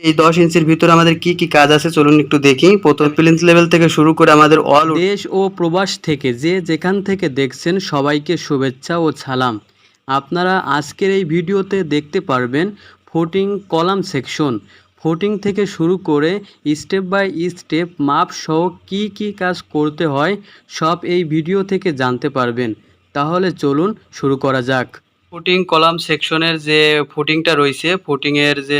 এই দশ ইঞ্চির ভিতরে আমাদের কি কি কাজ আছে চলুন একটু দেখি। প্রথম প্লিন্থ লেভেল থেকে শুরু করে আমাদের অল দেশ ও প্রবাস থেকে যে যেখান থেকে দেখছেন সবাইকে শুভেচ্ছা ও সালাম। আপনারা আজকের এই ভিডিওতে দেখতে পারবেন ফোটিং কলাম সেকশন ফোটিং থেকে শুরু করে স্টেপ বাই স্টেপ মাপ সহ কী কী কাজ করতে হয় সব এই ভিডিও থেকে জানতে পারবেন। তাহলে চলুন শুরু করা যাক। ফুটিং কলাম সেকশনের যে ফুটিংটা রয়েছে ফুটিংয়ের যে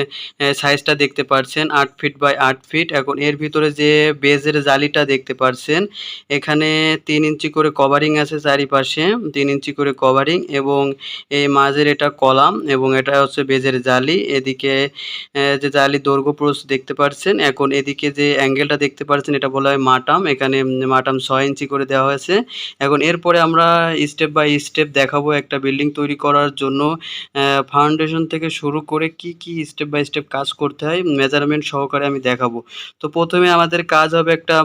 সাইজটা দেখতে পাচ্ছেন আট ফিট বাই আট ফিট এখন এর ভিতরে যে বেজের জালিটা দেখতে পাচ্ছেন এখানে তিন ইঞ্চি করে কভারিং আছে চারিপাশে, তিন ইঞ্চি করে কভারিং এবং এই মাঝের এটা কলাম এবং এটা হচ্ছে বেজের জালি। এদিকে যে জালি দৈর্ঘ্য প্রস্থ দেখতে পাচ্ছেন এখন এদিকে যে অ্যাঙ্গেলটা দেখতে পাচ্ছেন এটা বলা হয় মাটাম। এখানে মাটাম ছয় ইঞ্চি করে দেওয়া হয়েছে। এখন এরপরে আমরা স্টেপ বাই স্টেপ দেখাবো একটা বিল্ডিং তৈরি করার জন্য ফাউন্ডেশন থেকে শুরু করে কি কি স্টেপ বাই স্টেপ কাজ করতে হয় মেজারমেন্ট সহকারে আমি দেখাবো। তো প্রথমে আমাদের কাজ হবে একটা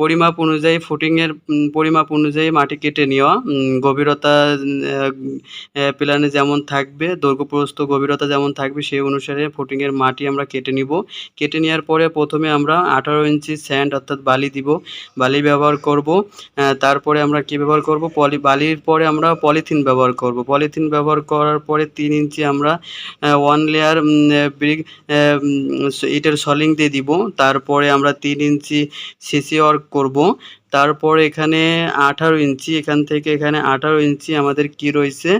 পরিমাপ অনুযায়ী ফুটিংয়ের পরিমাপ অনুযায়ী মাটি কেটে নেওয়া গভীরতা প্ল্যানে যেমন থাকবে দৈর্ঘ্য প্রস্থ গভীরতা যেমন থাকবে, সেই অনুসারে ফুটিংয়ের মাটি আমরা কেটে নিব। কেটে নেওয়ার পরে প্রথমে আমরা আঠারো ইঞ্চি স্যান্ড অর্থাৎ বালি দিব। বালি ব্যবহার করব তারপরে আমরা কি ব্যবহার করব? পলি, বালির পরে আমরা পলিথিন ব্যবহার করব। পলিথিন ব্যবহার করার পরে তিন ইঞ্চি আমরা ওয়ান লেয়ার ব্রিক ইটের সলিং দিয়ে দিব। তারপরে আমরা তিন ইঞ্চি সিসি ওয়ার্ক করব। তারপরে এখানে আঠারো ইঞ্চি, এখান থেকে এখানে আঠারো ইঞ্চি আমাদের কি রয়েছে?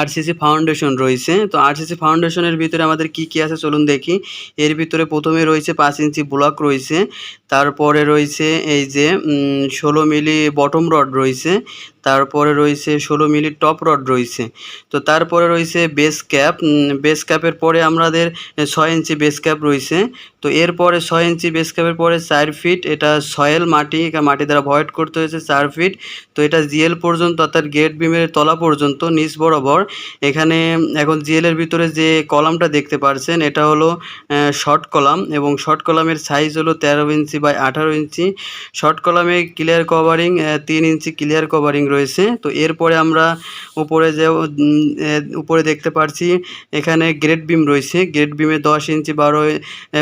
আরসিসি ফাউন্ডেশন রয়েছে। তো আরসিসি ফাউন্ডেশনের ভিতরে আমাদের কি কি আছে চলুন দেখি। এর ভিতরে প্রথমে রয়েছে পাঁচ ইঞ্চি ব্লক রয়েছে। তারপরে রয়েছে এই যে ষোলো মিলি বটম রড রয়েছে। তারপরে রয়েছে ষোলো মিলি টপ রড রয়েছে। তো তারপরে রয়েছে বেস ক্যাপ বেস ক্যাপের পরে আমাদের ছয় ইঞ্চি বেস ক্যাপ রয়েছে। তো এরপরে ছয় ইঞ্চি বেস ক্যাপের পরে চার ফিট এটা সয়েল মাটি মাটি দ্বারা ভয়েড করতে হয়েছে চার ফিট তো এটা জিএল পর্যন্ত, অর্থাৎ গেট বিমের তলা পর্যন্ত, নিচ বরাবর। এখানে এখন জিএলের ভিতরে যে কলামটা দেখতে পারছেন, এটা হলো শর্ট কলাম এবং শর্ট কলামের সাইজ হলো তেরো ইঞ্চি বাই আঠারো ইঞ্চি। শর্ট কলামে ক্লিয়ার কভারিং তিন ইঞ্চি ক্লিয়ার কভারিং রয়েছে। তো এরপরে আমরা উপরে যে উপরে দেখতে পারছি, এখানে গ্রেড বিম রয়েছে। গ্রেড বিমে দশ ইঞ্চি, বারো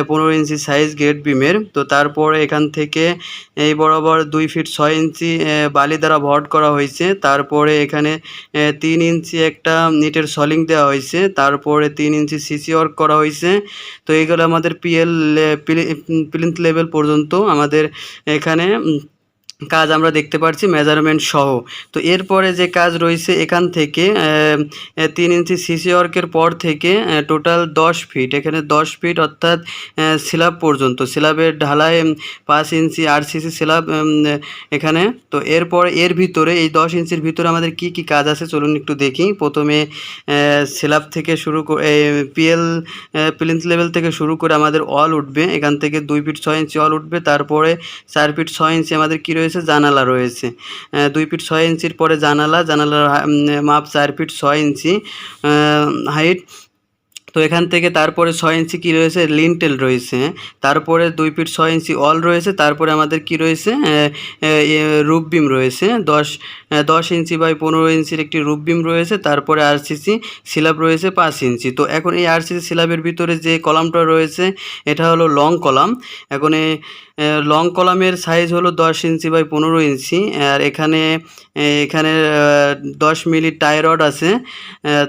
পনেরো ইঞ্চি সাইজ গ্রেড বিমের তো তারপরে এখান থেকে এই বরাবর দুই ফিট ছয় ইঞ্চি বালি দ্বারা ভট করা হয়েছে। তারপরে এখানে তিন ইঞ্চি একটা নিটের সলিং দেওয়া হয়েছে। তারপরে তিন ইঞ্চি সিসি ওয়ার্ক করা হয়েছে। তো এইগুলো আমাদের পিএল প্লিন্থ লেভেল পর্যন্ত আমাদের এখানে কাজ আমরা দেখতে পাচ্ছি মেজারমেন্ট সহ। তো এরপরে যে কাজ রয়েছে এখান থেকে তিন ইঞ্চি সিসি ওয়ার্কের পর থেকে টোটাল দশ ফিট এখানে দশ ফিট অর্থাৎ স্ল্যাব পর্যন্ত। স্ল্যাবের ঢালাই পাঁচ ইঞ্চি আর সিসি স্ল্যাব এখানে। তো এরপর এর ভিতরে, এই দশ ইঞ্চির ভিতরে আমাদের কি কি কাজ আছে চলুন একটু দেখি। প্রথমে স্ল্যাব থেকে শুরু করে পিএল প্লিন্থ লেভেল থেকে শুরু করে আমাদের অল উঠবে। এখান থেকে দুই ফিট ছয় ইঞ্চি অল উঠবে। তারপরে চার ফিট ছয় ইঞ্চি আমাদের কী রয়েছে? জানালা রয়েছে। দুই ফিট ছয় ইঞ্চির পরে জানালা, জানালার মাপ চার ফিট ছয় ইঞ্চি হাইট তো এখান থেকে তারপরে ছয় ইঞ্চি কী রয়েছে? লিনটেল রয়েছে। তারপরে দুই ফিট ছয় ইঞ্চি অল রয়েছে। তারপরে আমাদের কি রয়েছে? রুপ বিম রয়েছে। দশ দশ ইঞ্চি বাই পনেরো ইঞ্চির একটি রুপ বিম রয়েছে। তারপরে আরসিসি সিলাব রয়েছে পাঁচ ইঞ্চি। তো এখন এই আরসিসি সিলাবের ভিতরে যে কলামটা রয়েছে, এটা হলো লং কলাম। এখন এই লং কলামের সাইজ হলো দশ ইঞ্চি বাই পনেরো ইঞ্চি, আর এখানে এখানে দশ মিলি টাই রড আছে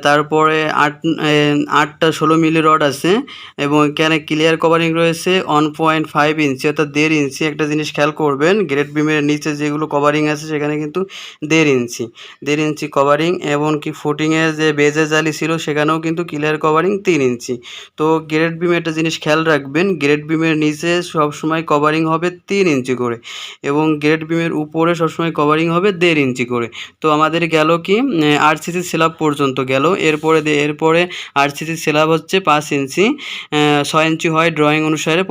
তারপরে আট আটটা ষোলো মিলি রড আছে, এবং এখানে ক্লিয়ার কভারিং রয়েছে ওয়ান পয়েন্ট ফাইভ ইঞ্চি, অর্থাৎ দেড় ইঞ্চি। একটা জিনিস খেয়াল করবেন গ্রেট বিমের নিচে যেগুলো কভারিং আছে, সেখানে কিন্তু দেড় ইঞ্চি। দেড় ইঞ্চি কভারিং এবং এমনকি ফুটিংয়ের যে বেজে জালি ছিল, সেখানেও কিন্তু ক্লিয়ার কভারিং তিন ইঞ্চি। তো গ্রেট বিমে একটা জিনিস খেয়াল রাখবেন গ্রেট বিমের নিচে সবসময় কভারিং হবে তিন ইঞ্চি করে এবং গ্রেট বিমের উপরে সবসময় কভারিং হবে দেড় ইঞ্চি করে। তো আমাদের গেল কি আরসিসি স্ল্যাব পর্যন্ত গেল। এরপরে এরপরে আরসিসি স্ল্যাব হচ্ছে পাঁচ ইঞ্চি ছয় ইঞ্চি হয় ড্রয়িং অনুসারে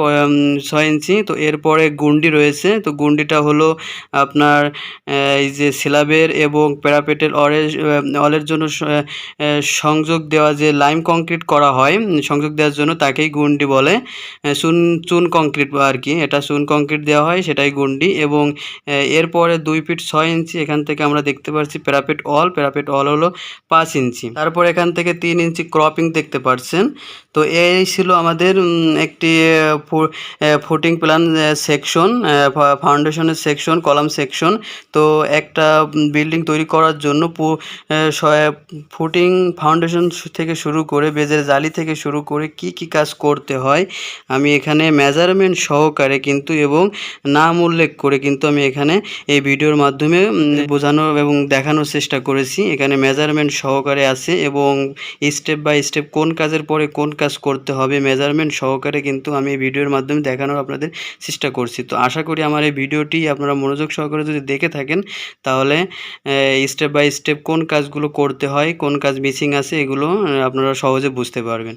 ছয় ইঞ্চি তো এরপরে গুন্ডি রয়েছে। তো গুন্ডিটা হলো আপনার এই যে স্ল্যাবের এবং প্যারাপেটের অরের অলের জন্য সংযোগ দেওয়া যে লাইম কংক্রিট করা হয় সংযোগ দেওয়ার জন্য তাকেই গুন্ডি বলে চুন চুন কংক্রিট আর কি, এটা চুন কংক্রিট দেওয়া হয়, সেটাই গুন্ডি এবং এরপরে দুই ফিট ছয় ইঞ্চি এখান থেকে আমরা দেখতে পাচ্ছি প্যারাপেট অল প্যারাপেট অল হলো পাঁচ ইঞ্চি। তারপর এখান থেকে তিন ইঞ্চি ক্রপিং দেখতে পাচ্ছেন তো এই ছিল আমাদের একটি ফুটিং প্ল্যান সেকশন ফাউন্ডেশনের সেকশন, কলাম সেকশন। তো একটা বিল্ডিং তৈরি করার জন্য ফুটিং ফাউন্ডেশন থেকে শুরু করে বেজের জালি থেকে শুরু করে কি কি কাজ করতে হয়, আমি এখানে মেজারমেন্ট সহকারে কিন্তু এবং নাম উল্লেখ করে কিন্তু আমি এখানে এই ভিডিওর মাধ্যমে উম, বোঝানোর এবং দেখানোর চেষ্টা করেছি। এখানে মেজারমেন্ট সহকারে আছে এবং স্টেপ বাই স্টেপ কোন কাজের পরে কোন কাজ করতে হবে মেজারমেন্ট সহকারে কিন্তু আমি এই ভিডিওর মাধ্যমে দেখানোর আপনাদের চেষ্টা করছি। তো আশা করি আমার এই ভিডিওটি আপনারা মনোযোগ সহকারে যদি দেখে থাকেন তাহলে স্টেপ বাই স্টেপ কোন কাজগুলো করতে হয় কোন কাজ মিসিং আছে এগুলো আপনারা সহজে বুঝতে পারবেন।